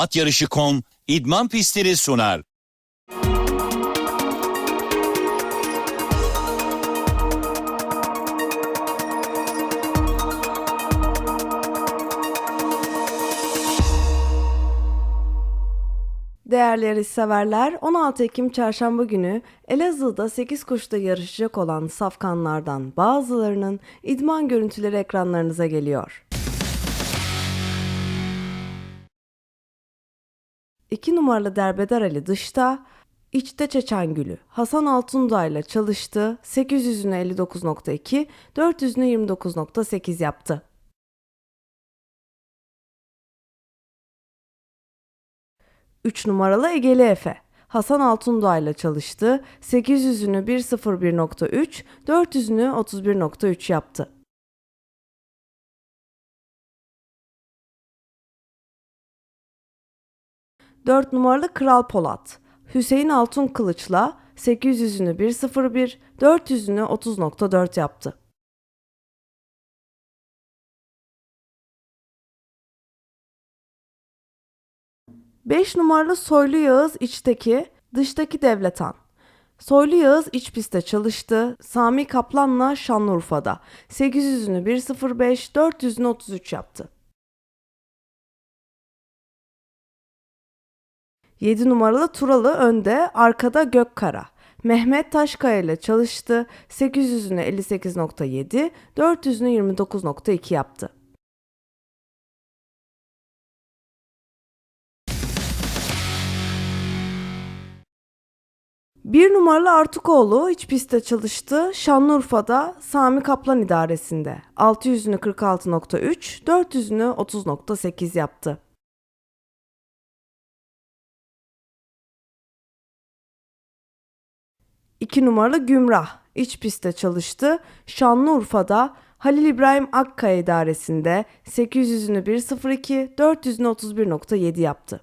At Yarışı.com idman pistleri sunar. Değerli yarışseverler, 16 Ekim Çarşamba günü Elazığ'da 8 koşuda yarışacak olan safkanlardan bazılarının idman görüntüleri ekranlarınıza geliyor. 2 numaralı Derbeder Ali dışta, içte Çeçengül'ü Hasan Altundağ ile çalıştı, 800'ünü 59.2, 400'ünü 29.8 yaptı. 3 numaralı Egeli Efe. Hasan Altundağ ile çalıştı. 800'ünü 1.01.3, 400'ünü 31.3 yaptı. Dört numaralı Kral Polat. Hüseyin Altun Kılıç'la 800'ünü 1.01, 400'ünü 30.4 yaptı. 5 numaralı Soylu Yağız içteki, dıştaki Devletan. Soylu Yağız iç pistte çalıştı. Sami Kaplan'la Şanlıurfa'da. 800'ünü 1.05, 400'ünü 33 yaptı. 7 numaralı Turalı önde, arkada Gökkara. Mehmet Taşkaya ile çalıştı. 800'ünü 58.7, 400'ünü 29.2 yaptı. Bir numaralı Artukoğlu iç pistte çalıştı. Şanlıurfa'da Sami Kaplan idaresinde. 600'ünü 46.3, 400'ünü 30.8 yaptı. İki numaralı Gümrah iç pistte çalıştı. Şanlıurfa'da Halil İbrahim Akkaya idaresinde 800'ünü 1.02, 400'ünü 31.7 yaptı.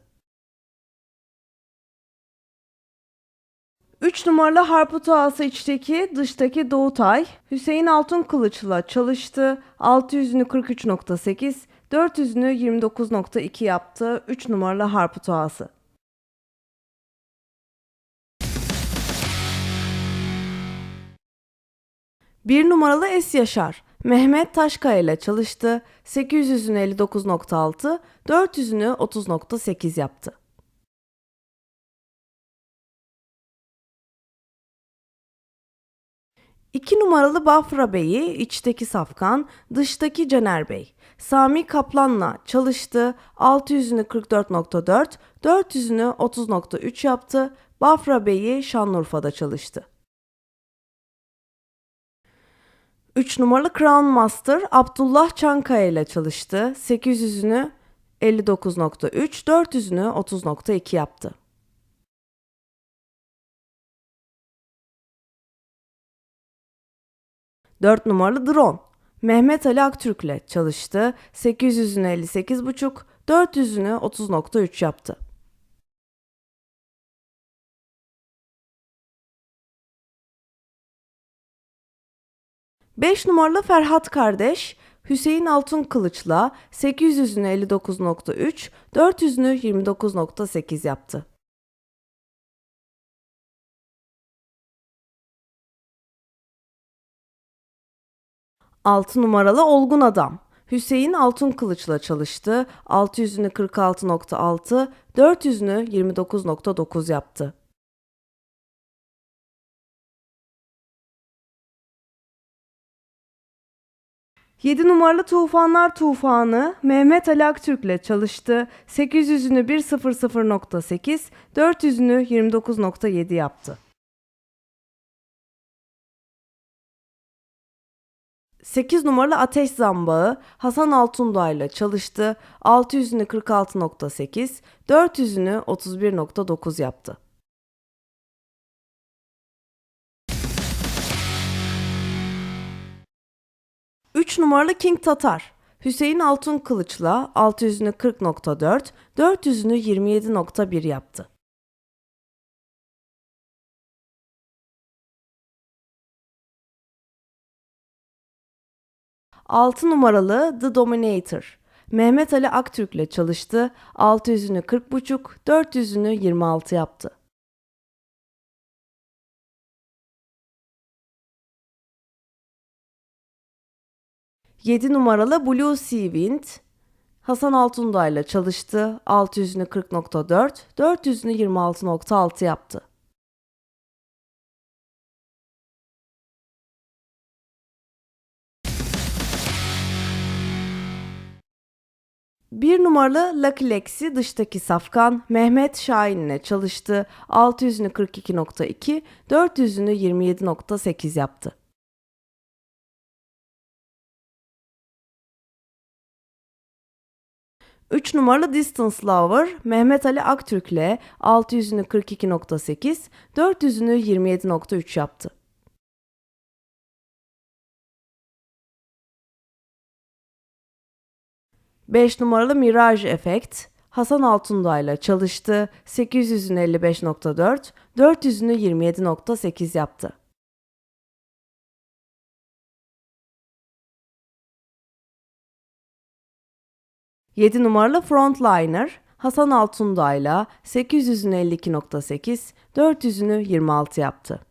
3 numaralı Harput Ağası içteki dıştaki Doğutay, Hüseyin Altun Kılıç'la çalıştı. 600'ünü 43.8, 400'ünü 29.2 yaptı. 3 numaralı Harput Ağası. Bir numaralı Es Yaşar, Mehmet Taşkaya ile çalıştı. 800'ünü 59.6, 400'ünü 30.8 yaptı. 2 numaralı Bafra Bey'i içteki Safkan, dıştaki Caner Bey. Sami Kaplan'la çalıştı. 600'ünü 44.4, 400'ünü 30.3 yaptı. Bafra Bey'i Şanlıurfa'da çalıştı. 3 numaralı Crown Master Abdullah Çankaya ile çalıştı. 800'ünü 59.3, 400'ünü 30.2 yaptı. 4 numaralı Drone. Mehmet Ali Aktürk'le çalıştı. 800'ünü 58.5, 400'ünü 30.3 yaptı. Beş numaralı Ferhat kardeş Hüseyin Altun Kılıç'la 800'ünü 59.3, 400'ünü 29.8 yaptı. 6 numaralı Olgun Adam. Hüseyin Altun Kılıç'la çalıştı. 600'ünü 46.6, 400'ünü 29.9 yaptı. Yedi numaralı Tufanlar Tufanı Mehmet Ali Aktürk'le çalıştı. 800'ünü 1.00.8, 400'ünü 29.7 yaptı. 8 numaralı Ateş Zambağı Hasan Altundağ ile çalıştı. 600'ünü 46.8, 400'ünü 31.9 yaptı. Üç numaralı King Tatar Hüseyin Altun Kılıç'la 600'ünü 40.4, 400'ünü 27.1 yaptı. 6 numaralı The Dominator. Mehmet Ali Aktürk'le çalıştı. 600'ünü 40,5, 400'ünü 26 yaptı. Yedi numaralı Blue Sea Wind Hasan Altundağ'la çalıştı. 600'ünü 40.4, 400'ünü 26.6 yaptı. Bir numaralı Lucky Lexi dıştaki safkan Mehmet Şahin'le çalıştı. 600'ünü 42.2, 400'ünü 27.8 yaptı. Üç numaralı Distance Lover Mehmet Ali Aktürk'le 600'ünü 42.8, 400'ünü 27.3 yaptı. 5 numaralı Mirage Effect Hasan Altundağ'la çalıştı. 800'ünü 55.4, 400'ünü 27.8 yaptı. Yedi numaralı Frontliner Hasan Altundağ'la 800'ünü 52.8, 400'ünü 26 yaptı.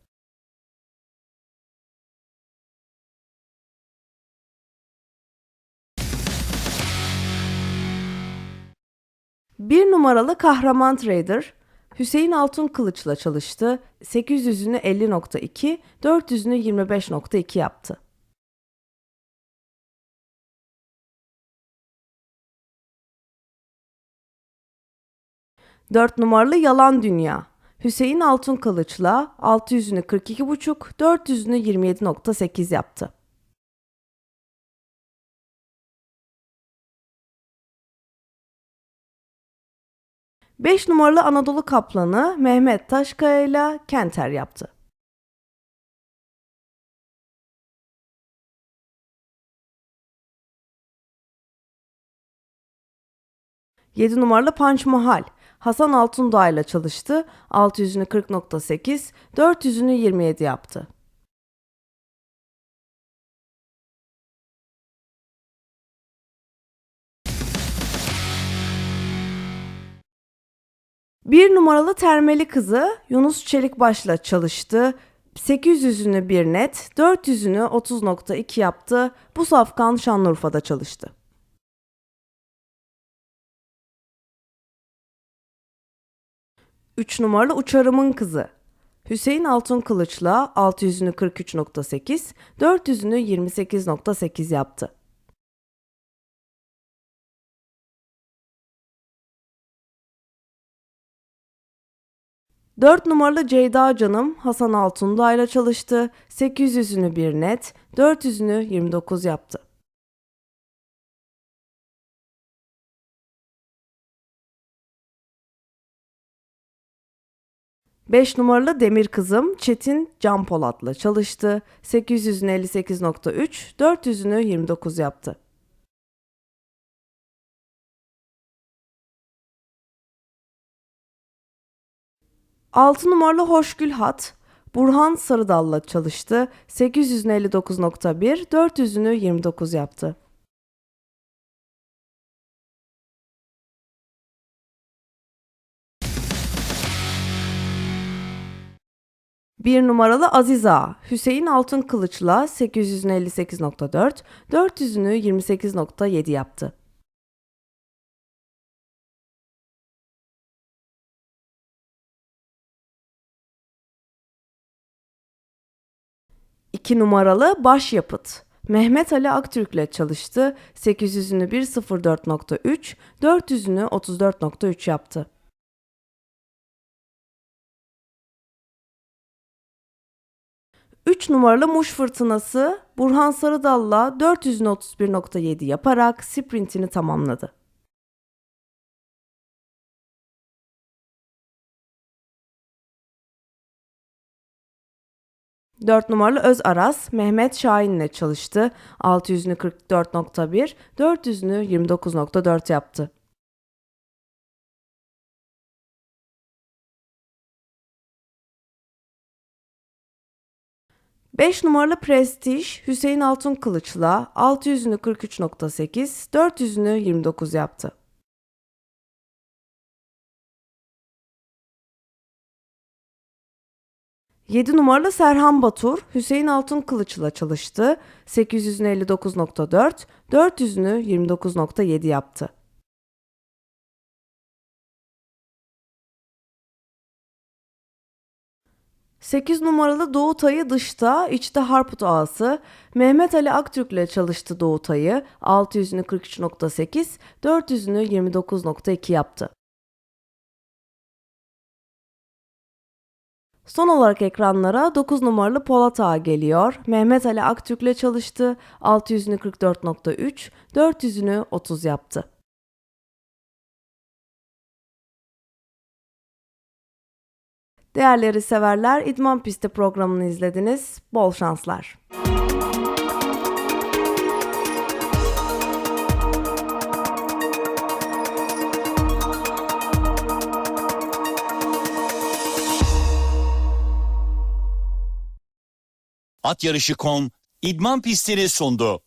1 numaralı Kahraman Trader Hüseyin Altun Kılıç'la çalıştı. 800'ünü 50.2, 400'ünü 25.2 yaptı. Dört numaralı Yalan Dünya Hüseyin Altun Kılıç'la 600'ünü 42.5, 400'ünü 27.8 yaptı. 5 numaralı Anadolu Kaplanı Mehmet Taşkaya ile Kenter yaptı. Yedi numaralı Punch Mahal Hasan Altundağ ile çalıştı. 600'ünü 40.8, 400'ünü 27 yaptı. 1 numaralı termeli kızı Yunus Çelikbaş'la çalıştı. 800'ünü bir net, 400'ünü 30.2 yaptı. Bu safkan Şanlıurfa'da çalıştı. Üç numaralı Uçarımın Kızı Hüseyin Altun Kılıç'la 600'ünü 43.8, 400'ünü 28.8 yaptı. 4 numaralı Ceyda Canım Hasan Altundağ ile çalıştı. 800'ünü bir net, 400'ünü 29 yaptı. Beş numaralı Demir Kızım Çetin Can Polat'la çalıştı. 800'ünü 58.3, 400'ünü 29 yaptı. 6 numaralı Hoşgül Hat Burhan Sarıdal'la çalıştı. 859.1, 400'ünü 29 yaptı. Bir numaralı Aziza Hüseyin Altın Kılıç'la 858.4, 400'ünü 28.7 yaptı. 2 numaralı başyapıt. Mehmet Ali Aktürk'le çalıştı. 800'ünü 104.3, 400'ünü 34.3 yaptı. Üç numaralı Muş Fırtınası Burhan Sarıdal'la 400'ünü 31.7 yaparak sprintini tamamladı. 4 numaralı Öz Aras Mehmet Şahin'le çalıştı. 600'ünü 44.1, 400'ünü 29.4 yaptı. 5 numaralı Prestige Hüseyin Altun Kılıç'la 600'ünü 43.8, 400'ünü 29 yaptı. Yedi numaralı Serhan Batur, Hüseyin Altun Kılıç'la çalıştı. 800'ünü 59.4, 400'ünü 29.7 yaptı. 8 numaralı Doğu Tayı dışta, içte Harput ağası. Mehmet Ali Aktürk ile çalıştı Doğu Tayı. 600'ünü 43.8, 400'ünü 29.2 yaptı. Son olarak ekranlara 9 numaralı Polat Ağa geliyor. Mehmet Ali Aktürk ile çalıştı. 600'ünü 44.3, 400'ünü 30 yaptı. Değerleri severler, İdman Pisti programını izlediniz. Bol şanslar. At yarışı.com idman pistini sundu.